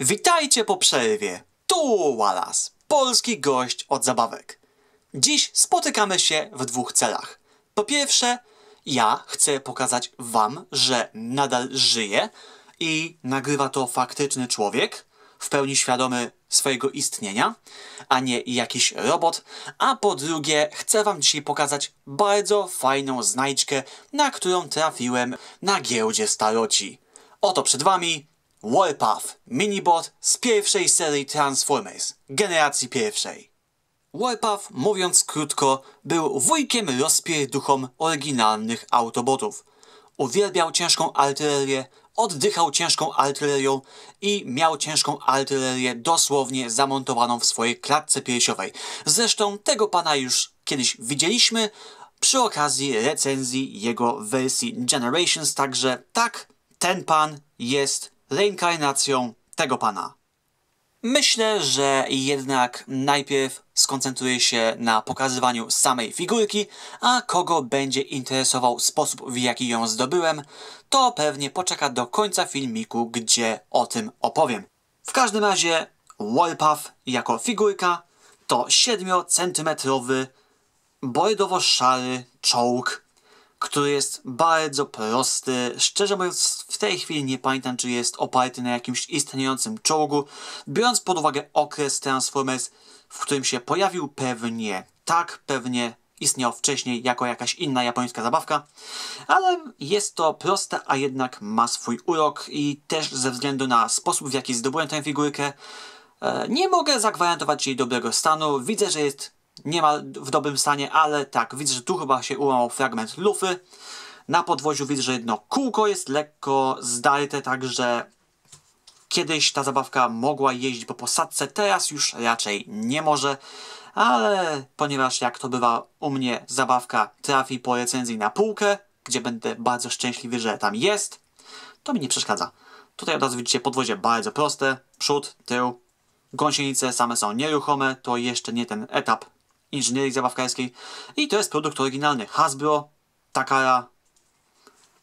Witajcie po przerwie. Tu Wallace, polski gość od zabawek. Dziś spotykamy się w dwóch celach. Po pierwsze, ja chcę pokazać wam, że nadal żyję i nagrywa to faktyczny człowiek, w pełni świadomy swojego istnienia, a nie jakiś robot. A po drugie, chcę wam dzisiaj pokazać bardzo fajną znajdźkę, na którą trafiłem na giełdzie staroci. Oto przed wami Warpath, minibot z pierwszej serii Transformers, generacji pierwszej. Warpath, mówiąc krótko, był wujkiem rozpierduchom oryginalnych Autobotów. Uwielbiał ciężką artylerię, oddychał ciężką artylerią i miał ciężką artylerię dosłownie zamontowaną w swojej klatce piersiowej. Zresztą tego pana już kiedyś widzieliśmy przy okazji recenzji jego wersji Generations, także tak, ten pan jest reinkarnacją tego pana. Myślę, że jednak najpierw skoncentruję się na pokazywaniu samej figurki, a kogo będzie interesował sposób, w jaki ją zdobyłem, to pewnie poczeka do końca filmiku, gdzie o tym opowiem. W każdym razie Warpath jako figurka to 7-centymetrowy, bordowo-szary czołg który jest bardzo prosty. Szczerze mówiąc, w tej chwili nie pamiętam, czy jest oparty na jakimś istniejącym czołgu. Biorąc pod uwagę okres Transformers, w którym się pojawił, pewnie tak, pewnie istniał wcześniej jako jakaś inna japońska zabawka, ale jest to proste, a jednak ma swój urok i też ze względu na sposób, w jaki zdobyłem tę figurkę, e, nie mogę zagwarantować jej dobrego stanu. Widzę, że jest nie ma w dobrym stanie, ale tak, widzę, że tu chyba się ułamał fragment lufy. Na podwoziu widzę, że jedno kółko jest lekko zdarte, także kiedyś ta zabawka mogła jeździć po posadce, teraz już raczej nie może, ale ponieważ jak to bywa u mnie, zabawka trafi po recenzji na półkę, gdzie będę bardzo szczęśliwy, że tam jest, to mi nie przeszkadza. Tutaj od razu widzicie podwozie bardzo proste, przód, tył, gąsienice same są nieruchome, to jeszcze nie ten etap inżynierii zabawkarskiej i to jest produkt oryginalny. Hasbro, Takara.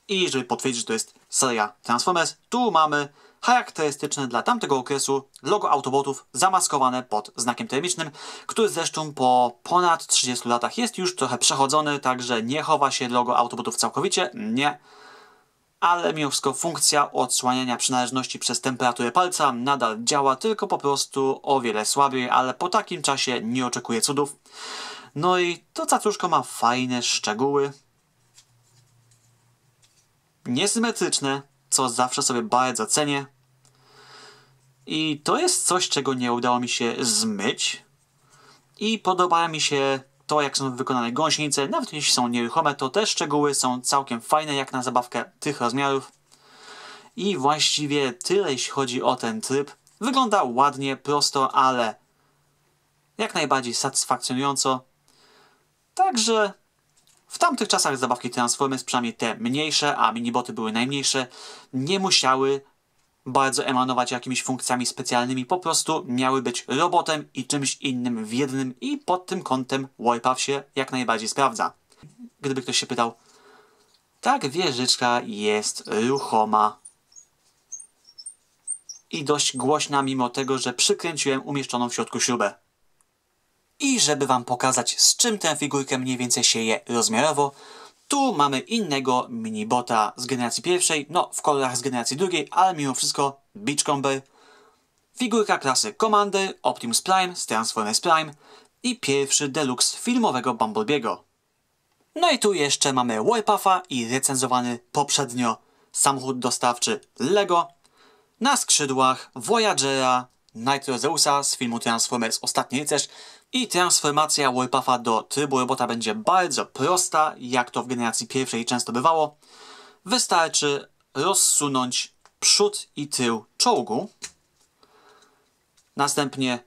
I żeby potwierdzić, że to jest seria Transformers, tu mamy charakterystyczne dla tamtego okresu logo Autobotów zamaskowane pod znakiem termicznym, który zresztą po ponad 30 latach jest już trochę przechodzony, także nie chowa się logo Autobotów całkowicie, nie. Ale mimo wszystko funkcja odsłaniania przynależności przez temperaturę palca nadal działa, tylko po prostu o wiele słabiej, ale po takim czasie nie oczekuję cudów. No i to cacuszko ma fajne szczegóły. Niesymetryczne, co zawsze sobie bardzo cenię. I to jest coś, czego nie udało mi się zmyć. I podoba mi się to, jak są wykonane gąsienice, nawet jeśli są nieruchome, to te szczegóły są całkiem fajne, jak na zabawkę tych rozmiarów. I właściwie tyle, jeśli chodzi o ten tryb. Wygląda ładnie, prosto, ale jak najbardziej satysfakcjonująco. Także w tamtych czasach zabawki Transformers, przynajmniej te mniejsze, a miniboty były najmniejsze, nie musiały bardzo emanować jakimiś funkcjami specjalnymi, po prostu miały być robotem i czymś innym w jednym i pod tym kątem Warpath się jak najbardziej sprawdza. Gdyby ktoś się pytał, tak wieżyczka jest ruchoma i dość głośna mimo tego, że przykręciłem umieszczoną w środku śrubę. I żeby wam pokazać z czym tę figurkę mniej więcej się je rozmiarowo, tu mamy innego minibota z generacji pierwszej, no w kolorach z generacji drugiej, ale mimo wszystko Beachcomber. Figurka klasy Commander, Optimus Prime z Transformers Prime i pierwszy deluxe filmowego Bumblebee'ego. No i tu jeszcze mamy Warpuffa i recenzowany poprzednio samochód dostawczy Lego. Na skrzydłach Voyagera, Nitro Zeusa z filmu Transformers Ostatni Rycerz i transformacja Warpuffa do trybu robota będzie bardzo prosta, jak to w generacji pierwszej często bywało. Wystarczy rozsunąć przód i tył czołgu. Następnie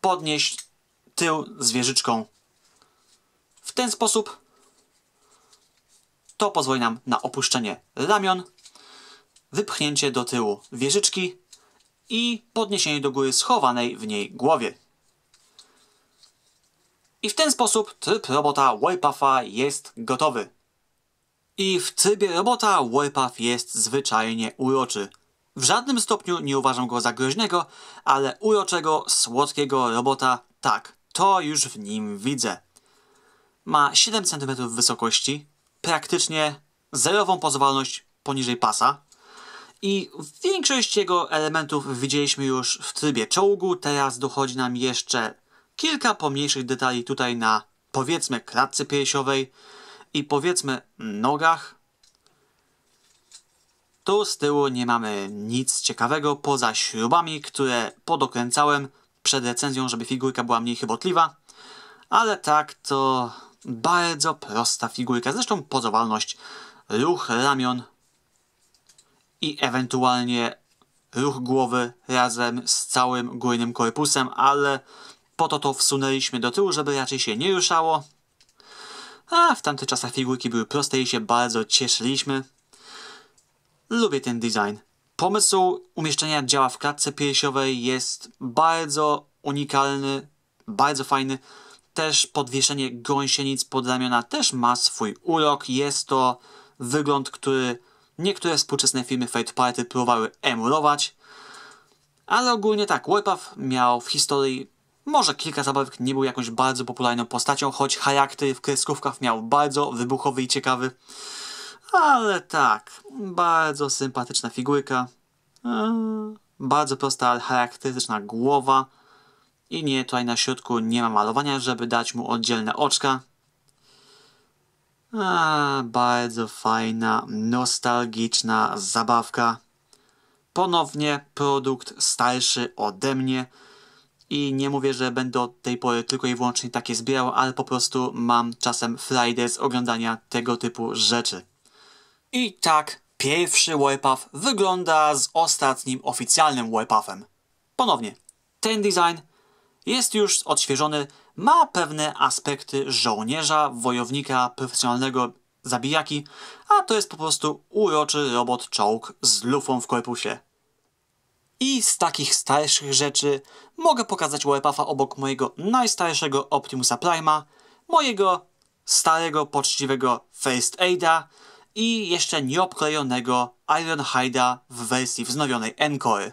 podnieść tył z wieżyczką w ten sposób. To pozwoli nam na opuszczenie ramion, wypchnięcie do tyłu wieżyczki i podniesienie do góry schowanej w niej głowie. I w ten sposób tryb robota Warpuffa jest gotowy. I w trybie robota Warpuff jest zwyczajnie uroczy. W żadnym stopniu nie uważam go za groźnego, ale uroczego, słodkiego robota, tak, to już w nim widzę. Ma 7 cm wysokości, praktycznie zerową pozwalność poniżej pasa i większość jego elementów widzieliśmy już w trybie czołgu, teraz dochodzi nam jeszcze kilka pomniejszych detali tutaj na powiedzmy klatce piersiowej i powiedzmy nogach. Tu z tyłu nie mamy nic ciekawego poza śrubami, które podokręcałem przed recenzją, żeby figurka była mniej chybotliwa. Ale tak to bardzo prosta figurka. Zresztą pozowalność, ruch ramion i ewentualnie ruch głowy razem z całym górnym korpusem, ale po to to wsunęliśmy do tyłu, żeby raczej się nie ruszało. A w tamtych czasach figurki były proste i się bardzo cieszyliśmy. Lubię ten design. Pomysł umieszczenia działa w klatce piersiowej jest bardzo unikalny, bardzo fajny. Też podwieszenie gąsienic pod ramiona też ma swój urok. Jest to wygląd, który niektóre współczesne firmy third party próbowały emulować. Ale ogólnie tak, Warpath miał w historii może kilka zabawek nie był jakąś bardzo popularną postacią, choć charakter w kreskówkach miał bardzo wybuchowy i ciekawy. Ale tak, bardzo sympatyczna figurka. Eee, bardzo prosta, ale charakterystyczna głowa. I nie, tutaj na środku nie ma malowania, żeby dać mu oddzielne oczka. Bardzo fajna, nostalgiczna zabawka. Ponownie produkt starszy ode mnie. I nie mówię, że będę od tej pory tylko i wyłącznie takie zbierał, ale po prostu mam czasem Friday z oglądania tego typu rzeczy. I tak pierwszy Warpath wygląda z ostatnim oficjalnym Warpathem. Ponownie, ten design jest już odświeżony, ma pewne aspekty żołnierza, wojownika, profesjonalnego zabijaki, a to jest po prostu uroczy robot czołg z lufą w korpusie. I z takich starszych rzeczy mogę pokazać Warpatha obok mojego najstarszego Optimusa Prima, mojego starego, poczciwego First Aida i jeszcze nieobklejonego Ironhide'a w wersji wznowionej Encore.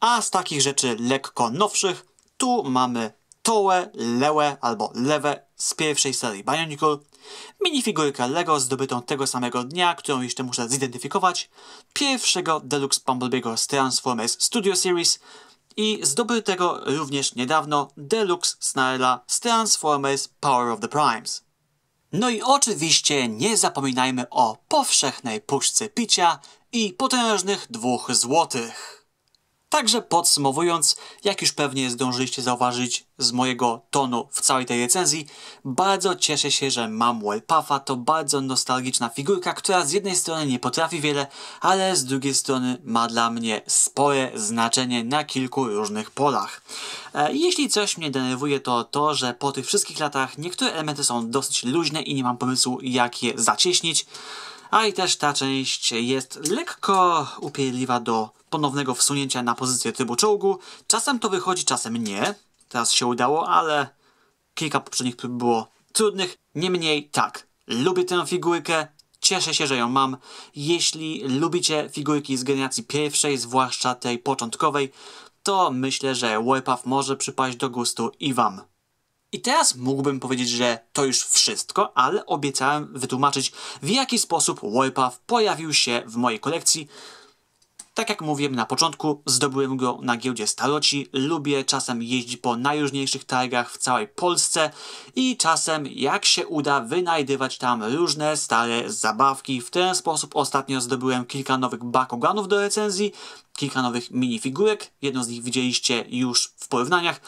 A z takich rzeczy lekko nowszych tu mamy Tołę, Lełę albo Lewę z pierwszej serii Bionicle, minifigurkę Lego zdobytą tego samego dnia, którą jeszcze muszę zidentyfikować, pierwszego Deluxe Bumblebee'ego z Transformers Studio Series i zdobytego również niedawno Deluxe Snarla z Transformers Power of the Primes. No i oczywiście nie zapominajmy o powszechnej puszce picia i potężnych dwóch złotych. Także podsumowując, jak już pewnie zdążyliście zauważyć z mojego tonu w całej tej recenzji, bardzo cieszę się, że mam Wellpuffa. To bardzo nostalgiczna figurka, która z jednej strony nie potrafi wiele, ale z drugiej strony ma dla mnie spore znaczenie na kilku różnych polach. E, jeśli coś mnie denerwuje, to to, że po tych wszystkich latach niektóre elementy są dosyć luźne i nie mam pomysłu, jak je zacieśnić. A i też ta część jest lekko upierdliwa do ponownego wsunięcia na pozycję trybu czołgu. Czasem to wychodzi, czasem nie. Teraz się udało, ale kilka poprzednich prób było trudnych. Niemniej tak, lubię tę figurkę, cieszę się, że ją mam. Jeśli lubicie figurki z generacji pierwszej, zwłaszcza tej początkowej, to myślę, że Warpath może przypaść do gustu i wam. I teraz mógłbym powiedzieć, że to już wszystko, ale obiecałem wytłumaczyć, w jaki sposób Warpath pojawił się w mojej kolekcji. Tak jak mówiłem na początku, zdobyłem go na giełdzie Staroci, lubię czasem jeździć po najróżniejszych targach w całej Polsce i czasem, jak się uda, wynajdywać tam różne stare zabawki. W ten sposób ostatnio zdobyłem kilka nowych Bakuganów do recenzji, kilka nowych minifigurek, jedną z nich widzieliście już w porównaniach,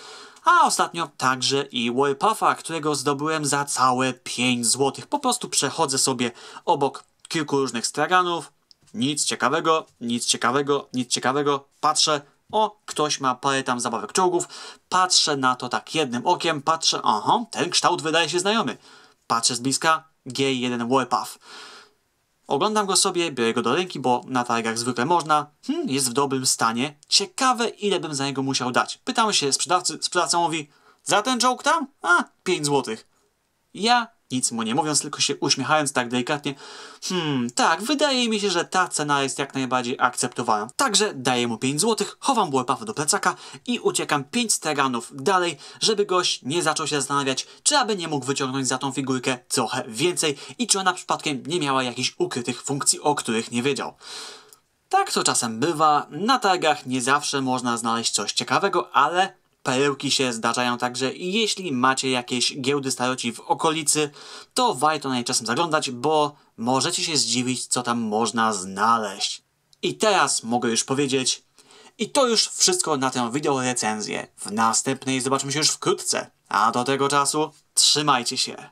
a ostatnio także i Warpuffa, którego zdobyłem za całe 5 zł. Po prostu przechodzę sobie obok kilku różnych straganów, nic ciekawego, nic ciekawego, nic ciekawego. Patrzę, o, ktoś ma parę tam zabawek czołgów. Patrzę na to tak jednym okiem, patrzę, aha, ten kształt wydaje się znajomy. Patrzę z bliska, G1 Warpath. Oglądam go sobie, biorę go do ręki, bo na targach zwykle można. Hmm, jest w dobrym stanie. Ciekawe, ile bym za niego musiał dać. Pytam się sprzedawcy, sprzedawca mówi, za ten czołg tam? A, 5 złotych. Ja nic mu nie mówiąc, tylko się uśmiechając tak delikatnie. Hmm, tak, wydaje mi się, że ta cena jest jak najbardziej akceptowalna. Także daję mu 5 zł, chowam bułepawę do plecaka i uciekam 5 steganów dalej, żeby gość nie zaczął się zastanawiać, czy aby nie mógł wyciągnąć za tą figurkę trochę więcej i czy ona przypadkiem nie miała jakichś ukrytych funkcji, o których nie wiedział. Tak to czasem bywa. Na targach nie zawsze można znaleźć coś ciekawego, ale perełki się zdarzają także i jeśli macie jakieś giełdy staroci w okolicy, to warto na nie czasem zaglądać, bo możecie się zdziwić, co tam można znaleźć. I teraz mogę już powiedzieć, i to już wszystko na tę wideo recenzję. W następnej zobaczymy się już wkrótce, a do tego czasu trzymajcie się.